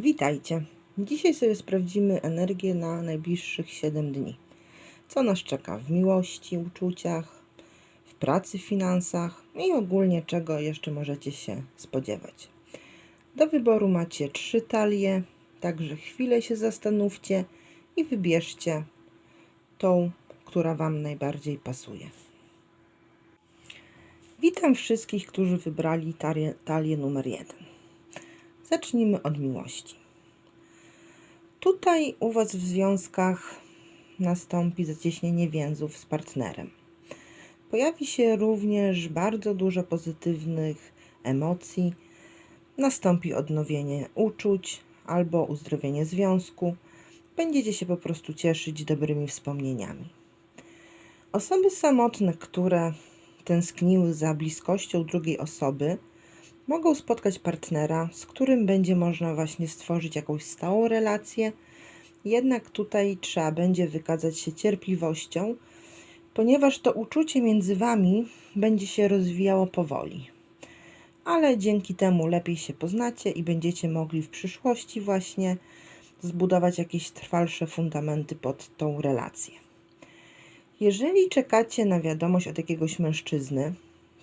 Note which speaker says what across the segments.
Speaker 1: Witajcie. Dzisiaj sobie sprawdzimy energię na najbliższych 7 dni. Co nas czeka w miłości, uczuciach, w pracy, finansach i ogólnie czego jeszcze możecie się spodziewać. Do wyboru macie trzy talie, także chwilę się zastanówcie i wybierzcie tą, która Wam najbardziej pasuje. Witam wszystkich, którzy wybrali talię, talię numer jeden. Zacznijmy od miłości. Tutaj u Was w związkach nastąpi zacieśnienie więzów z partnerem. Pojawi się również bardzo dużo pozytywnych emocji, nastąpi odnowienie uczuć albo uzdrowienie związku. Będziecie się po prostu cieszyć dobrymi wspomnieniami. Osoby samotne, które tęskniły za bliskością drugiej osoby, mogą spotkać partnera, z którym będzie można właśnie stworzyć jakąś stałą relację. Jednak tutaj trzeba będzie wykazać się cierpliwością, ponieważ to uczucie między wami będzie się rozwijało powoli. Ale dzięki temu lepiej się poznacie i będziecie mogli w przyszłości właśnie zbudować jakieś trwalsze fundamenty pod tą relację. Jeżeli czekacie na wiadomość od jakiegoś mężczyzny,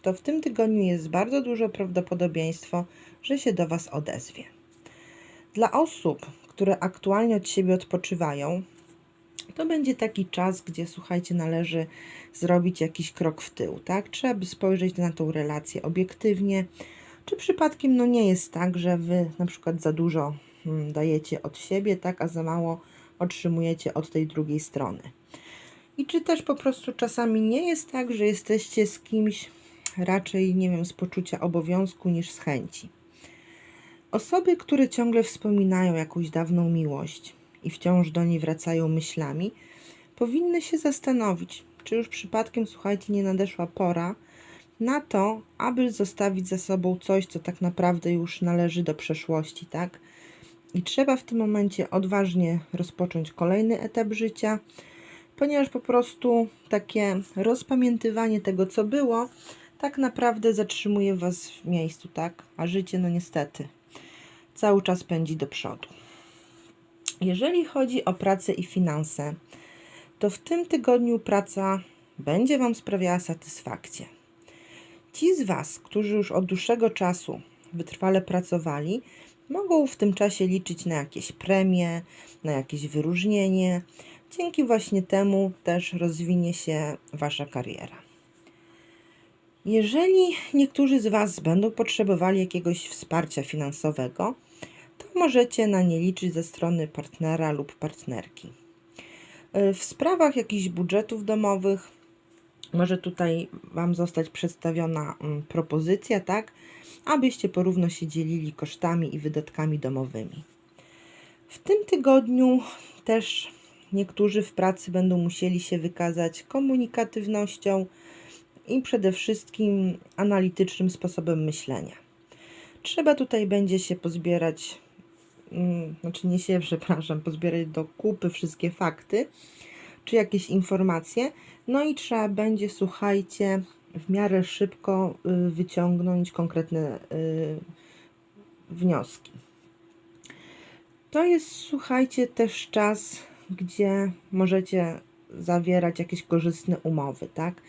Speaker 1: to w tym tygodniu jest bardzo duże prawdopodobieństwo, że się do Was odezwie. Dla osób, które aktualnie od siebie odpoczywają, to będzie taki czas, gdzie słuchajcie, należy zrobić jakiś krok w tył, tak? Trzeba by spojrzeć na tą relację obiektywnie. Czy przypadkiem no nie jest tak, że wy na przykład za dużo hmm, dajecie od siebie, tak, a za mało otrzymujecie od tej drugiej strony. I czy też po prostu czasami nie jest tak, że jesteście z kimś raczej, nie wiem, z poczucia obowiązku niż z chęci. Osoby, które ciągle wspominają jakąś dawną miłość i wciąż do niej wracają myślami, powinny się zastanowić, czy już przypadkiem, słuchajcie, nie nadeszła pora na to, aby zostawić za sobą coś, co tak naprawdę już należy do przeszłości, tak? I trzeba w tym momencie odważnie rozpocząć kolejny etap życia, ponieważ po prostu takie rozpamiętywanie tego, co było, tak naprawdę zatrzymuje Was w miejscu, tak? A życie, no niestety, cały czas pędzi do przodu. Jeżeli chodzi o pracę i finanse, to w tym tygodniu praca będzie Wam sprawiała satysfakcję. Ci z Was, którzy już od dłuższego czasu wytrwale pracowali, mogą w tym czasie liczyć na jakieś premie, na jakieś wyróżnienie. Dzięki właśnie temu też rozwinie się Wasza kariera. Jeżeli niektórzy z Was będą potrzebowali jakiegoś wsparcia finansowego, to możecie na nie liczyć ze strony partnera lub partnerki. E, w sprawach jakichś budżetów domowych może tutaj Wam zostać przedstawiona mm, propozycja, tak, abyście porówno się dzielili kosztami i wydatkami domowymi. W tym tygodniu też niektórzy w pracy będą musieli się wykazać komunikatywnością, i przede wszystkim analitycznym sposobem myślenia. Trzeba tutaj będzie się pozbierać, mm, znaczy nie się, przepraszam, pozbierać do kupy wszystkie fakty czy jakieś informacje, no i trzeba będzie, słuchajcie, w miarę szybko y, wyciągnąć konkretne y, wnioski. To jest, słuchajcie, też czas, gdzie możecie zawierać jakieś korzystne umowy, tak?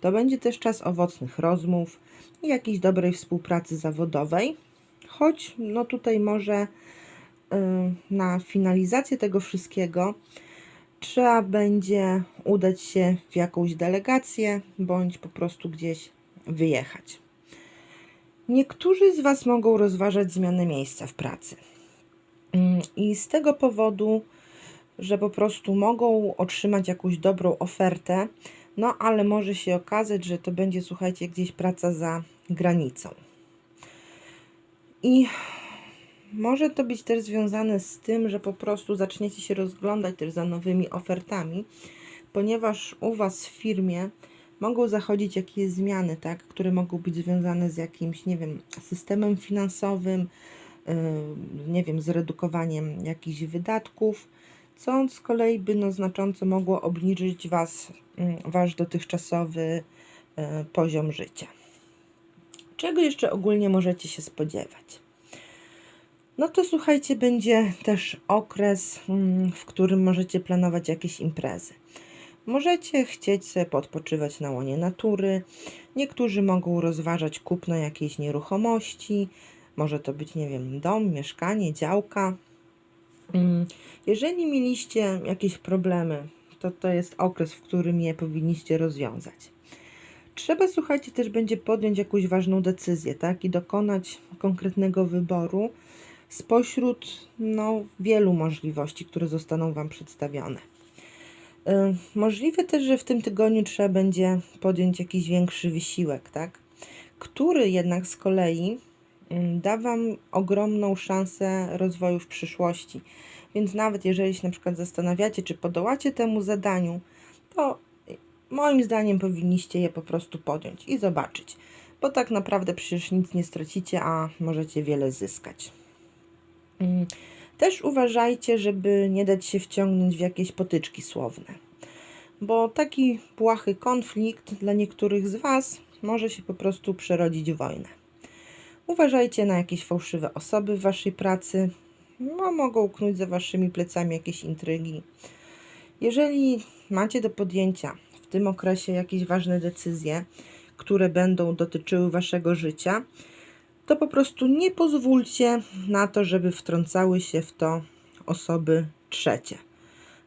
Speaker 1: To będzie też czas owocnych rozmów i jakiejś dobrej współpracy zawodowej, choć no tutaj może y, na finalizację tego wszystkiego trzeba będzie udać się w jakąś delegację bądź po prostu gdzieś wyjechać. Niektórzy z Was mogą rozważać zmianę miejsca w pracy. I z tego powodu, że po prostu mogą otrzymać jakąś dobrą ofertę, no ale może się okazać, że to będzie, słuchajcie, gdzieś praca za granicą. I może to być też związane z tym, że po prostu zaczniecie się rozglądać też za nowymi ofertami, ponieważ u Was w firmie mogą zachodzić jakieś zmiany, tak, które mogą być związane z jakimś, nie wiem, systemem finansowym, yy, nie wiem, z redukowaniem jakichś wydatków, co z kolei by no, znacząco mogło obniżyć was, mm, wasz dotychczasowy e, poziom życia. Czego jeszcze ogólnie możecie się spodziewać? No to słuchajcie, będzie też okres, mm, w którym możecie planować jakieś imprezy. Możecie chcieć sobie podpoczywać na łonie natury. Niektórzy mogą rozważać kupno jakiejś nieruchomości. Może to być, nie wiem, dom, mieszkanie, działka. Mm, Jeżeli mieliście jakieś problemy, to to jest okres, w którym je powinniście rozwiązać. Trzeba, słuchajcie, też będzie podjąć jakąś ważną decyzję, tak? I dokonać konkretnego wyboru spośród no, wielu możliwości, które zostaną Wam przedstawione. Y, Możliwe też, że w tym tygodniu trzeba będzie podjąć jakiś większy wysiłek, tak? Który jednak z kolei da Wam ogromną szansę rozwoju w przyszłości. Więc nawet jeżeli się na przykład zastanawiacie, czy podołacie temu zadaniu, to moim zdaniem powinniście je po prostu podjąć i zobaczyć. Bo tak naprawdę przecież nic nie stracicie, a możecie wiele zyskać. Mm, Też uważajcie, żeby nie dać się wciągnąć w jakieś potyczki słowne, bo taki błahy konflikt dla niektórych z Was może się po prostu przerodzić w wojnę. Uważajcie na jakieś fałszywe osoby w Waszej pracy, no, mogą uknąć za Waszymi plecami jakieś intrygi. Jeżeli macie do podjęcia w tym okresie jakieś ważne decyzje, które będą dotyczyły Waszego życia, to po prostu nie pozwólcie na to, żeby wtrącały się w to osoby trzecie.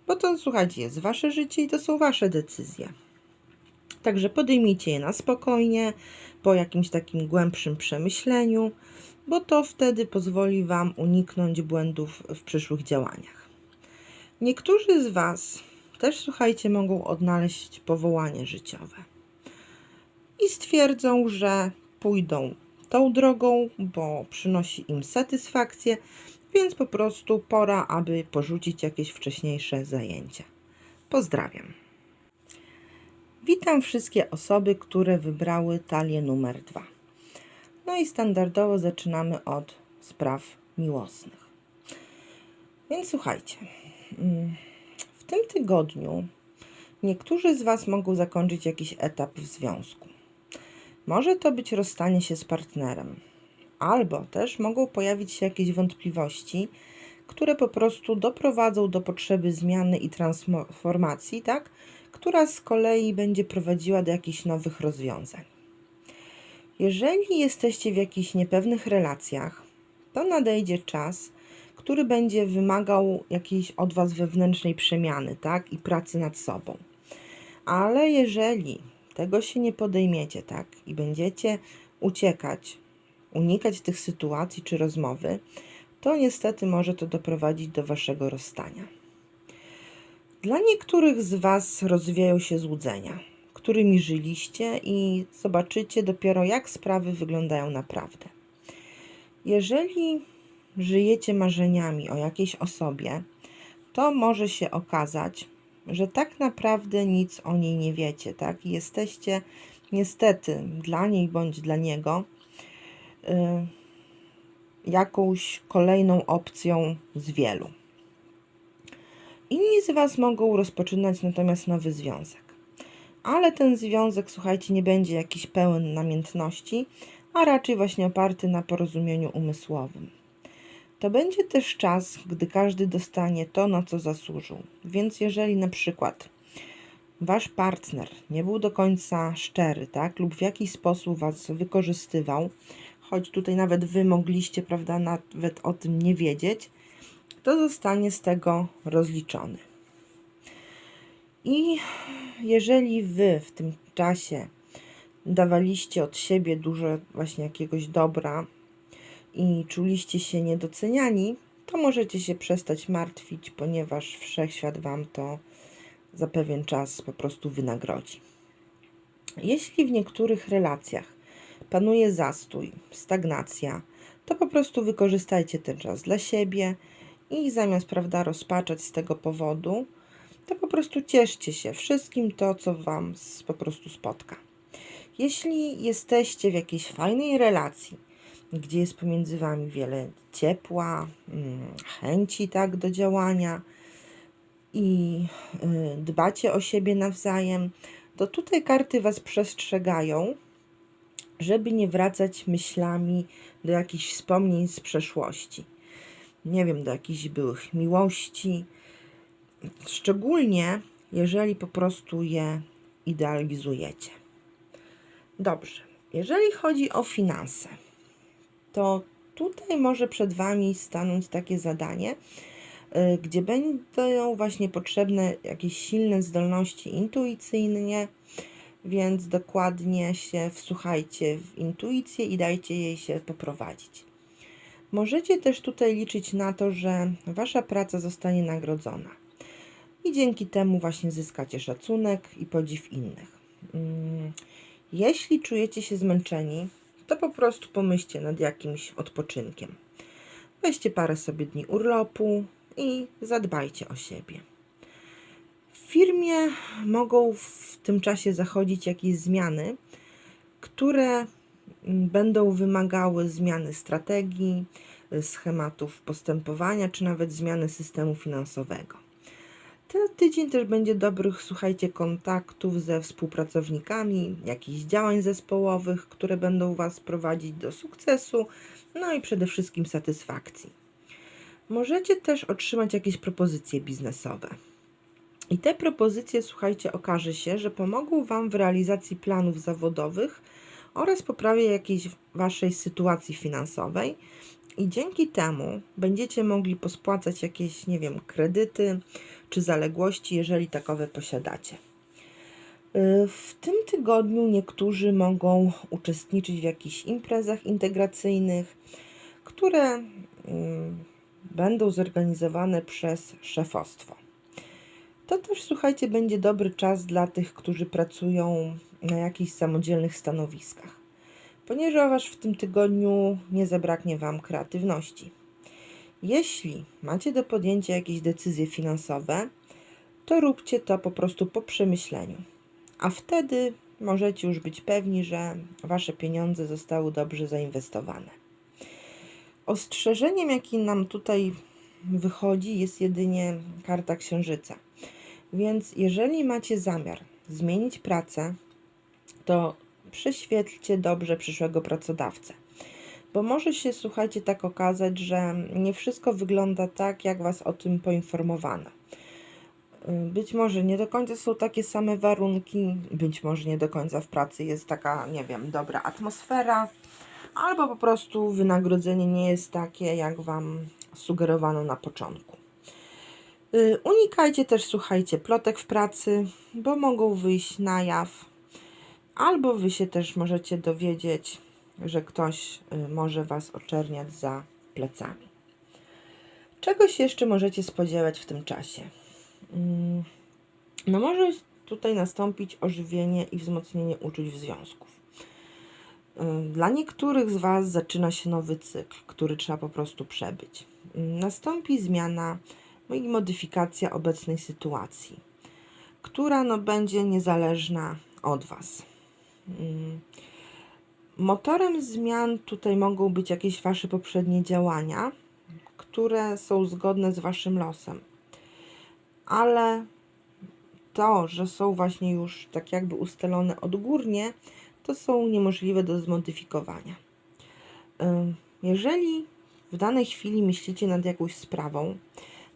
Speaker 1: Bo to, słuchajcie, jest wasze życie i to są wasze decyzje. Także podejmijcie je na spokojnie, po jakimś takim głębszym przemyśleniu, bo to wtedy pozwoli Wam uniknąć błędów w przyszłych działaniach. Niektórzy z Was też, słuchajcie, mogą odnaleźć powołanie życiowe i stwierdzą, że pójdą tą drogą, bo przynosi im satysfakcję, więc po prostu pora, aby porzucić jakieś wcześniejsze zajęcia. Pozdrawiam. Witam wszystkie osoby, które wybrały talię numer dwa. No i standardowo zaczynamy od spraw miłosnych. Więc słuchajcie, mm, w tym tygodniu niektórzy z Was mogą zakończyć jakiś etap w związku. Może to być rozstanie się z partnerem, albo też mogą pojawić się jakieś wątpliwości, które po prostu doprowadzą do potrzeby zmiany i transformacji, tak? Która z kolei będzie prowadziła do jakichś nowych rozwiązań. Jeżeli jesteście w jakichś niepewnych relacjach, to nadejdzie czas, który będzie wymagał jakiejś od Was wewnętrznej przemiany, tak? I pracy nad sobą. Ale jeżeli tego się nie podejmiecie, tak? I będziecie uciekać, unikać tych sytuacji czy rozmowy, to niestety może to doprowadzić do Waszego rozstania. Dla niektórych z Was rozwijają się złudzenia, którymi żyliście i zobaczycie dopiero, jak sprawy wyglądają naprawdę. Jeżeli żyjecie marzeniami o jakiejś osobie, to może się okazać, że tak naprawdę nic o niej nie wiecie, tak? Jesteście niestety dla niej bądź dla niego y, jakąś kolejną opcją z wielu. Inni z Was mogą rozpoczynać natomiast nowy związek. Ale ten związek, słuchajcie, nie będzie jakiś pełen namiętności, a raczej właśnie oparty na porozumieniu umysłowym. To będzie też czas, gdy każdy dostanie to, na co zasłużył. Więc jeżeli na przykład wasz partner nie był do końca szczery, tak, lub w jakiś sposób was wykorzystywał, choć tutaj nawet wy mogliście, prawda, nawet o tym nie wiedzieć, to zostanie z tego rozliczony. I jeżeli wy w tym czasie dawaliście od siebie dużo właśnie jakiegoś dobra i czuliście się niedoceniani, to możecie się przestać martwić, ponieważ wszechświat wam to za pewien czas po prostu wynagrodzi. Jeśli w niektórych relacjach panuje zastój, stagnacja, to po prostu wykorzystajcie ten czas dla siebie i zamiast, prawda, rozpaczać z tego powodu, to po prostu cieszcie się wszystkim to, co Wam po prostu spotka. Jeśli jesteście w jakiejś fajnej relacji, gdzie jest pomiędzy Wami wiele ciepła, mm, chęci tak do działania i y, dbacie o siebie nawzajem, to tutaj karty Was przestrzegają, żeby nie wracać myślami do jakichś wspomnień z przeszłości. Nie wiem, do jakichś byłych miłości. Szczególnie jeżeli po prostu je idealizujecie. Dobrze, jeżeli chodzi o finanse, to tutaj może przed Wami stanąć takie zadanie, y, gdzie będą właśnie potrzebne jakieś silne zdolności intuicyjnie, więc dokładnie się wsłuchajcie w intuicję i dajcie jej się poprowadzić. Możecie też tutaj liczyć na to, że Wasza praca zostanie nagrodzona i dzięki temu właśnie zyskacie szacunek i podziw innych. Mm, Jeśli czujecie się zmęczeni, to po prostu pomyślcie nad jakimś odpoczynkiem. Weźcie parę sobie dni urlopu i zadbajcie o siebie. W firmie mogą w tym czasie zachodzić jakieś zmiany, które będą wymagały zmiany strategii, y, schematów postępowania, czy nawet zmiany systemu finansowego. Ten tydzień też będzie dobrych, słuchajcie, kontaktów ze współpracownikami, jakichś działań zespołowych, które będą Was prowadzić do sukcesu, no i przede wszystkim satysfakcji. Możecie też otrzymać jakieś propozycje biznesowe. I te propozycje, słuchajcie, okaże się, że pomogą Wam w realizacji planów zawodowych oraz poprawie jakiejś Waszej sytuacji finansowej. I dzięki temu będziecie mogli pospłacać jakieś, nie wiem, kredyty czy zaległości, jeżeli takowe posiadacie. Y, W tym tygodniu niektórzy mogą uczestniczyć w jakichś imprezach integracyjnych, które mm, będą zorganizowane przez szefostwo. To też, słuchajcie, będzie dobry czas dla tych, którzy pracują na jakichś samodzielnych stanowiskach, ponieważ w tym tygodniu nie zabraknie Wam kreatywności. Jeśli macie do podjęcia jakieś decyzje finansowe, to róbcie to po prostu po przemyśleniu, a wtedy możecie już być pewni, że Wasze pieniądze zostały dobrze zainwestowane. Ostrzeżeniem, jaki nam tutaj wychodzi, jest jedynie karta księżyca. Więc jeżeli macie zamiar zmienić pracę, to prześwietlcie dobrze przyszłego pracodawcę. Bo może się, słuchajcie, tak okazać, że nie wszystko wygląda tak, jak Was o tym poinformowano. Być może nie do końca są takie same warunki, być może nie do końca w pracy jest taka, nie wiem, dobra atmosfera, albo po prostu wynagrodzenie nie jest takie, jak Wam sugerowano na początku. Unikajcie też, słuchajcie, plotek w pracy, bo mogą wyjść na jaw, albo Wy się też możecie dowiedzieć, że ktoś y, może Was oczerniać za plecami. Czego się jeszcze możecie spodziewać w tym czasie? Mm, No może tutaj nastąpić ożywienie i wzmocnienie uczuć w związków. Y, Dla niektórych z Was zaczyna się nowy cykl, który trzeba po prostu przebyć. Y, Nastąpi zmiana i modyfikacja obecnej sytuacji, która no, będzie niezależna od Was. Mm. Motorem zmian tutaj mogą być jakieś Wasze poprzednie działania, które są zgodne z Waszym losem. Ale to, że są właśnie już tak jakby ustalone odgórnie, to są niemożliwe do zmodyfikowania. Jeżeli w danej chwili myślicie nad jakąś sprawą,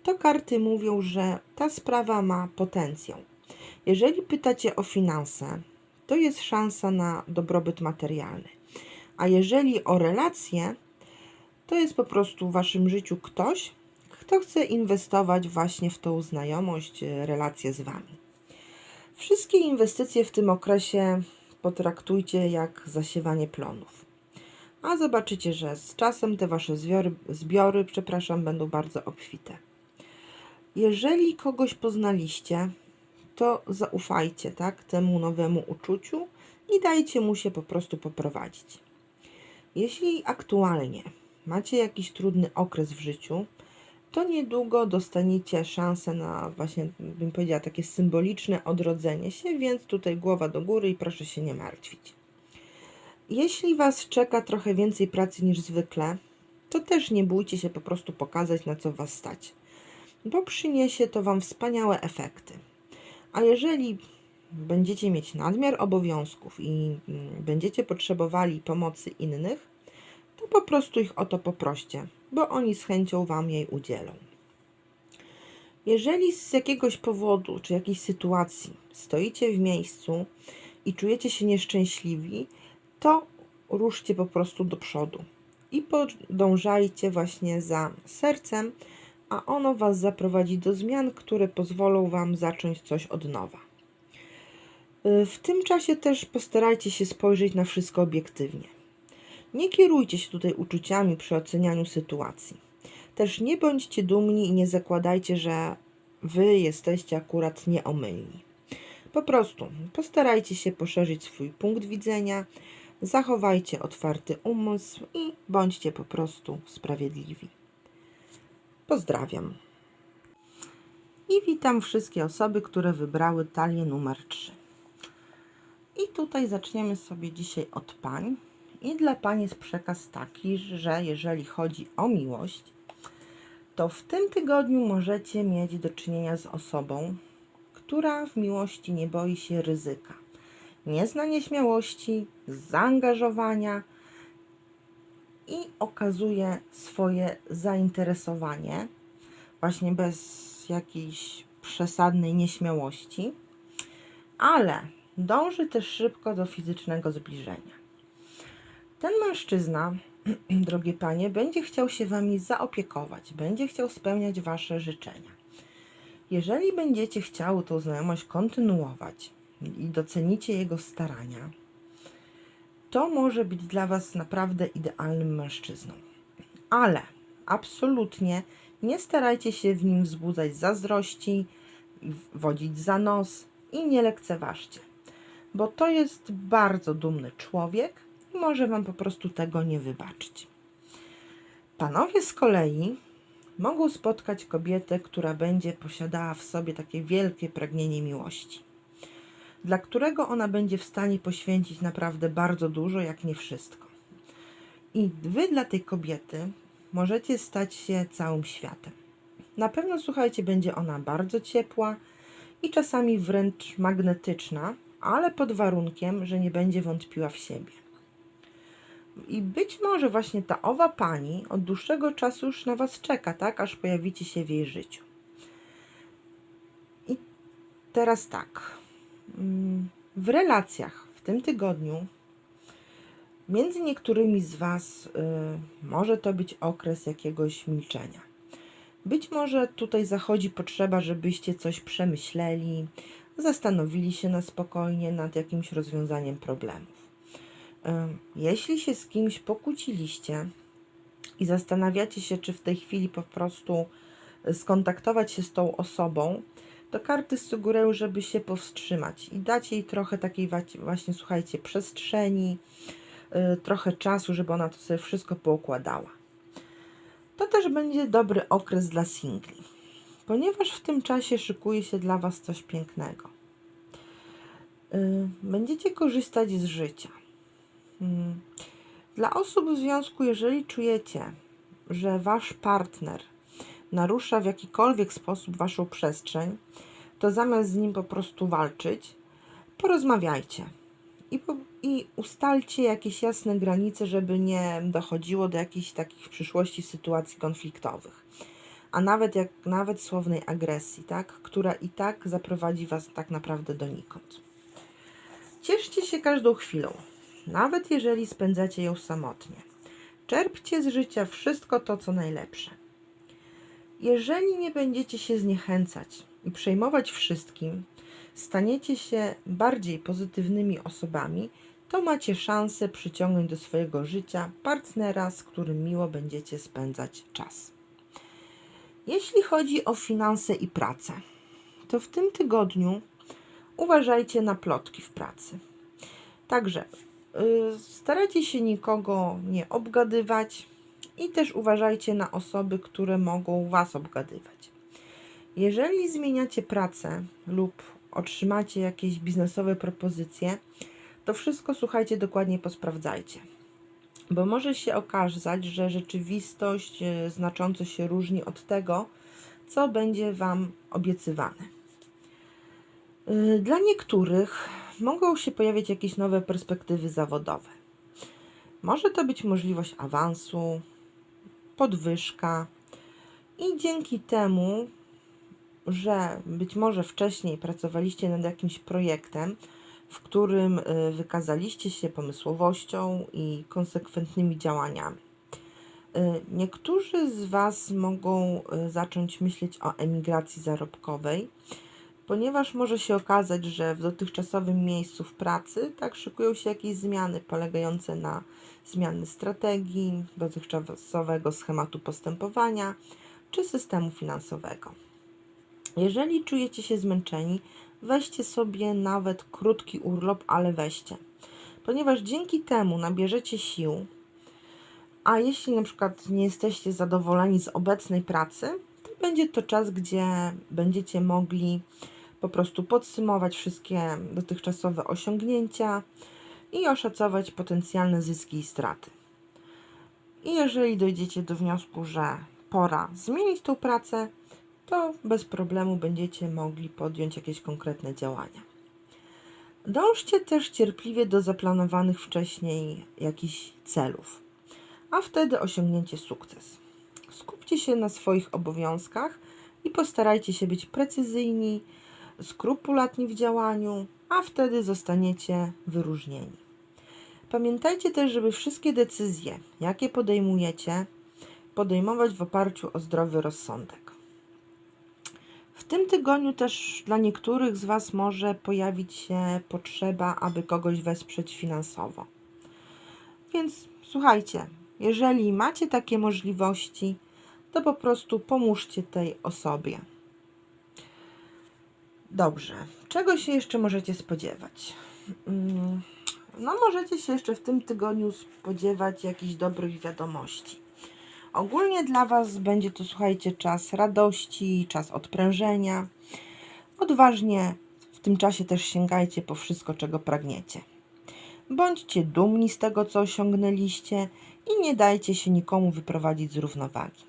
Speaker 1: to karty mówią, że ta sprawa ma potencjał. Jeżeli pytacie o finanse, to jest szansa na dobrobyt materialny. A jeżeli o relacje, to jest po prostu w waszym życiu ktoś, kto chce inwestować właśnie w tą znajomość, e, relacje z wami. Wszystkie inwestycje w tym okresie potraktujcie jak zasiewanie plonów. A zobaczycie, że z czasem te wasze zbiory, zbiory przepraszam, będą bardzo obfite. Jeżeli kogoś poznaliście, to zaufajcie tak, temu nowemu uczuciu i dajcie mu się po prostu poprowadzić. Jeśli aktualnie macie jakiś trudny okres w życiu, to niedługo dostaniecie szansę na właśnie, bym powiedziała, takie symboliczne odrodzenie się, więc tutaj głowa do góry i proszę się nie martwić. Jeśli Was czeka trochę więcej pracy niż zwykle, to też nie bójcie się po prostu pokazać, na co Was stać, bo przyniesie to Wam wspaniałe efekty. A jeżeli będziecie mieć nadmiar obowiązków i mm, będziecie potrzebowali pomocy innych, to po prostu ich o to poproście, bo oni z chęcią Wam jej udzielą. Jeżeli z jakiegoś powodu czy jakiejś sytuacji stoicie w miejscu i czujecie się nieszczęśliwi, to ruszcie po prostu do przodu i podążajcie właśnie za sercem, a ono Was zaprowadzi do zmian, które pozwolą Wam zacząć coś od nowa. Y, W tym czasie też postarajcie się spojrzeć na wszystko obiektywnie. Nie kierujcie się tutaj uczuciami przy ocenianiu sytuacji. Też nie bądźcie dumni i nie zakładajcie, że wy jesteście akurat nieomylni. Po prostu postarajcie się poszerzyć swój punkt widzenia, zachowajcie otwarty umysł i bądźcie po prostu sprawiedliwi. Pozdrawiam. I witam wszystkie osoby, które wybrały talię numer 3. I tutaj zaczniemy sobie dzisiaj od pań. I dla pań jest przekaz taki, że jeżeli chodzi o miłość, to w tym tygodniu możecie mieć do czynienia z osobą, która w miłości nie boi się ryzyka. Nie zna nieśmiałości, zaangażowania i okazuje swoje zainteresowanie, właśnie bez jakiejś przesadnej nieśmiałości, ale dąży też szybko do fizycznego zbliżenia. Ten mężczyzna, drogie panie, będzie chciał się wami zaopiekować, będzie chciał spełniać wasze życzenia. Jeżeli będziecie chciały tą znajomość kontynuować i docenicie jego starania, to może być dla was naprawdę idealnym mężczyzną. Ale absolutnie nie starajcie się w nim wzbudzać zazdrości, wodzić za nos i nie lekceważcie, bo to jest bardzo dumny człowiek i może wam po prostu tego nie wybaczyć. Panowie z kolei mogą spotkać kobietę, która będzie posiadała w sobie takie wielkie pragnienie miłości, dla którego ona będzie w stanie poświęcić naprawdę bardzo dużo, jak nie wszystko. I wy dla tej kobiety możecie stać się całym światem. Na pewno, słuchajcie, będzie ona bardzo ciepła i czasami wręcz magnetyczna, ale pod warunkiem, że nie będzie wątpiła w siebie. I być może właśnie ta owa pani od dłuższego czasu już na was czeka, tak, aż pojawicie się w jej życiu. I teraz tak. Mm, W relacjach w tym tygodniu między niektórymi z was y, może to być okres jakiegoś milczenia. Być może tutaj zachodzi potrzeba, żebyście coś przemyśleli, zastanowili się na spokojnie nad jakimś rozwiązaniem problemów. Ym, Jeśli się z kimś pokłóciliście i zastanawiacie się, czy w tej chwili po prostu skontaktować się z tą osobą, to karty sugerują, żeby się powstrzymać i dać jej trochę takiej właśnie, słuchajcie, przestrzeni, y, trochę czasu, żeby ona to sobie wszystko poukładała. To też będzie dobry okres dla singli, ponieważ w tym czasie szykuje się dla Was coś pięknego. Y, Będziecie korzystać z życia. Mm. Dla osób w związku, jeżeli czujecie, że Wasz partner narusza w jakikolwiek sposób Waszą przestrzeń, to zamiast z nim po prostu walczyć, porozmawiajcie i, i ustalcie jakieś jasne granice, żeby nie dochodziło do jakichś takich w przyszłości sytuacji konfliktowych. A nawet jak nawet słownej agresji, tak, która i tak zaprowadzi Was tak naprawdę donikąd. Cieszcie się każdą chwilą, nawet jeżeli spędzacie ją samotnie. Czerpcie z życia wszystko to, co najlepsze. Jeżeli nie będziecie się zniechęcać i przejmować wszystkim, staniecie się bardziej pozytywnymi osobami, to macie szansę przyciągnąć do swojego życia partnera, z którym miło będziecie spędzać czas. Jeśli chodzi o finanse i pracę, to w tym tygodniu uważajcie na plotki w pracy. Także y, starajcie się nikogo nie obgadywać i też uważajcie na osoby, które mogą Was obgadywać. Jeżeli zmieniacie pracę lub otrzymacie jakieś biznesowe propozycje, to wszystko słuchajcie, dokładnie posprawdzajcie. Bo może się okazać, że rzeczywistość e, znacząco się różni od tego, co będzie Wam obiecywane. Y, Dla niektórych mogą się pojawić jakieś nowe perspektywy zawodowe. Może to być możliwość awansu, podwyżka i dzięki temu, że być może wcześniej pracowaliście nad jakimś projektem, w którym y, wykazaliście się pomysłowością i konsekwentnymi działaniami. Y, Niektórzy z Was mogą y, zacząć myśleć o emigracji zarobkowej, ponieważ może się okazać, że w dotychczasowym miejscu w pracy tak szykują się jakieś zmiany polegające na zmiany strategii, dotychczasowego schematu postępowania czy systemu finansowego. Jeżeli czujecie się zmęczeni, weźcie sobie nawet krótki urlop, ale weźcie, ponieważ dzięki temu nabierzecie sił. A jeśli na przykład nie jesteście zadowoleni z obecnej pracy, to będzie to czas, gdzie będziecie mogli po prostu podsumować wszystkie dotychczasowe osiągnięcia i oszacować potencjalne zyski i straty. I jeżeli dojdziecie do wniosku, że pora zmienić tą pracę, to bez problemu będziecie mogli podjąć jakieś konkretne działania. Dążcie też cierpliwie do zaplanowanych wcześniej jakichś celów, a wtedy osiągnięcie sukces. Skupcie się na swoich obowiązkach i postarajcie się być precyzyjni, skrupulatni w działaniu, a wtedy zostaniecie wyróżnieni. Pamiętajcie też, żeby wszystkie decyzje, jakie podejmujecie, podejmować w oparciu o zdrowy rozsądek. W tym tygodniu też dla niektórych z Was może pojawić się potrzeba, aby kogoś wesprzeć finansowo. Więc słuchajcie, jeżeli macie takie możliwości, to po prostu pomóżcie tej osobie. Dobrze, czego się jeszcze możecie spodziewać? Mm, No, możecie się jeszcze w tym tygodniu spodziewać jakichś dobrych wiadomości. Ogólnie dla Was będzie to, słuchajcie, czas radości, czas odprężenia. Odważnie w tym czasie też sięgajcie po wszystko, czego pragniecie. Bądźcie dumni z tego, co osiągnęliście i nie dajcie się nikomu wyprowadzić z równowagi.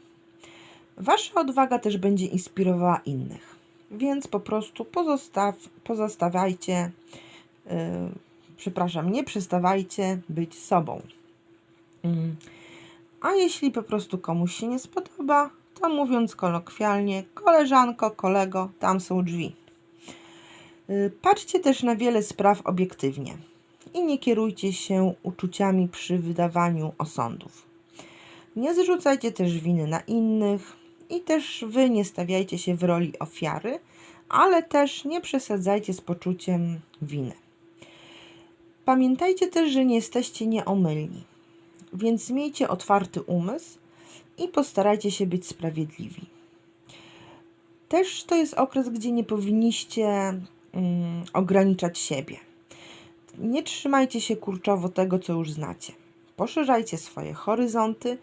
Speaker 1: Wasza odwaga też będzie inspirowała innych, więc po prostu pozostaw, pozostawiajcie, yy, przepraszam, nie przestawajcie być sobą. Mm. A jeśli po prostu komuś się nie spodoba, to mówiąc kolokwialnie, koleżanko, kolego, tam są drzwi. Yy, Patrzcie też na wiele spraw obiektywnie i nie kierujcie się uczuciami przy wydawaniu osądów. Nie zrzucajcie też winy na innych i też wy nie stawiajcie się w roli ofiary, ale też nie przesadzajcie z poczuciem winy. Pamiętajcie też, że nie jesteście nieomylni, więc miejcie otwarty umysł i postarajcie się być sprawiedliwi. Też to jest okres, gdzie nie powinniście mm, ograniczać siebie. Nie trzymajcie się kurczowo tego, co już znacie. Poszerzajcie swoje horyzonty,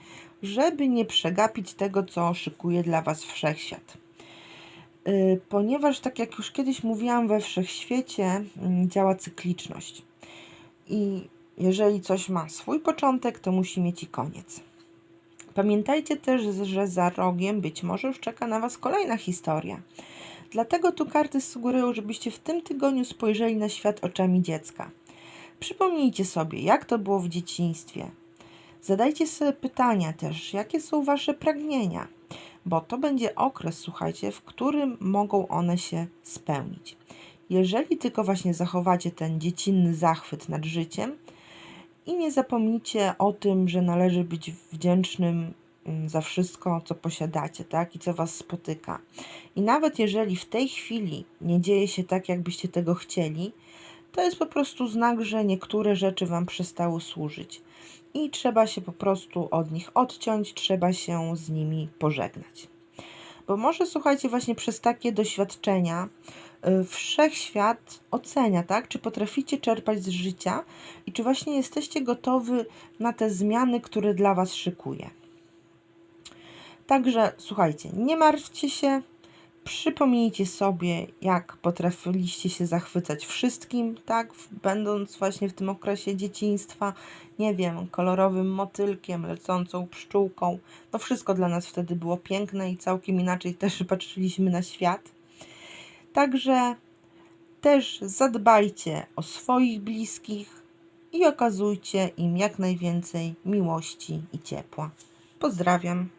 Speaker 1: żeby nie przegapić tego, co szykuje dla Was wszechświat. Yy, Ponieważ, tak jak już kiedyś mówiłam, we wszechświecie mm, działa cykliczność. I jeżeli coś ma swój początek, to musi mieć i koniec. Pamiętajcie też, że za rogiem być może już czeka na Was kolejna historia. Dlatego tu karty sugerują, żebyście w tym tygodniu spojrzeli na świat oczami dziecka. Przypomnijcie sobie, jak to było w dzieciństwie. Zadajcie sobie pytania też, jakie są Wasze pragnienia, bo to będzie okres, słuchajcie, w którym mogą one się spełnić. Jeżeli tylko właśnie zachowacie ten dziecinny zachwyt nad życiem i nie zapomnijcie o tym, że należy być wdzięcznym mm, za wszystko, co posiadacie, tak? I co Was spotyka. I nawet jeżeli w tej chwili nie dzieje się tak, jakbyście tego chcieli, to jest po prostu znak, że niektóre rzeczy Wam przestały służyć. I trzeba się po prostu od nich odciąć, trzeba się z nimi pożegnać. Bo może słuchajcie, właśnie przez takie doświadczenia y, wszechświat ocenia, tak? Czy potraficie czerpać z życia i czy właśnie jesteście gotowi na te zmiany, które dla Was szykuje. Także słuchajcie, nie martwcie się, przypomnijcie sobie, jak potrafiliście się zachwycać wszystkim, tak? Będąc właśnie w tym okresie dzieciństwa, nie wiem, kolorowym motylkiem, lecącą pszczółką. To wszystko dla nas wtedy było piękne i całkiem inaczej też patrzyliśmy na świat. Także też zadbajcie o swoich bliskich i okazujcie im jak najwięcej miłości i ciepła. Pozdrawiam.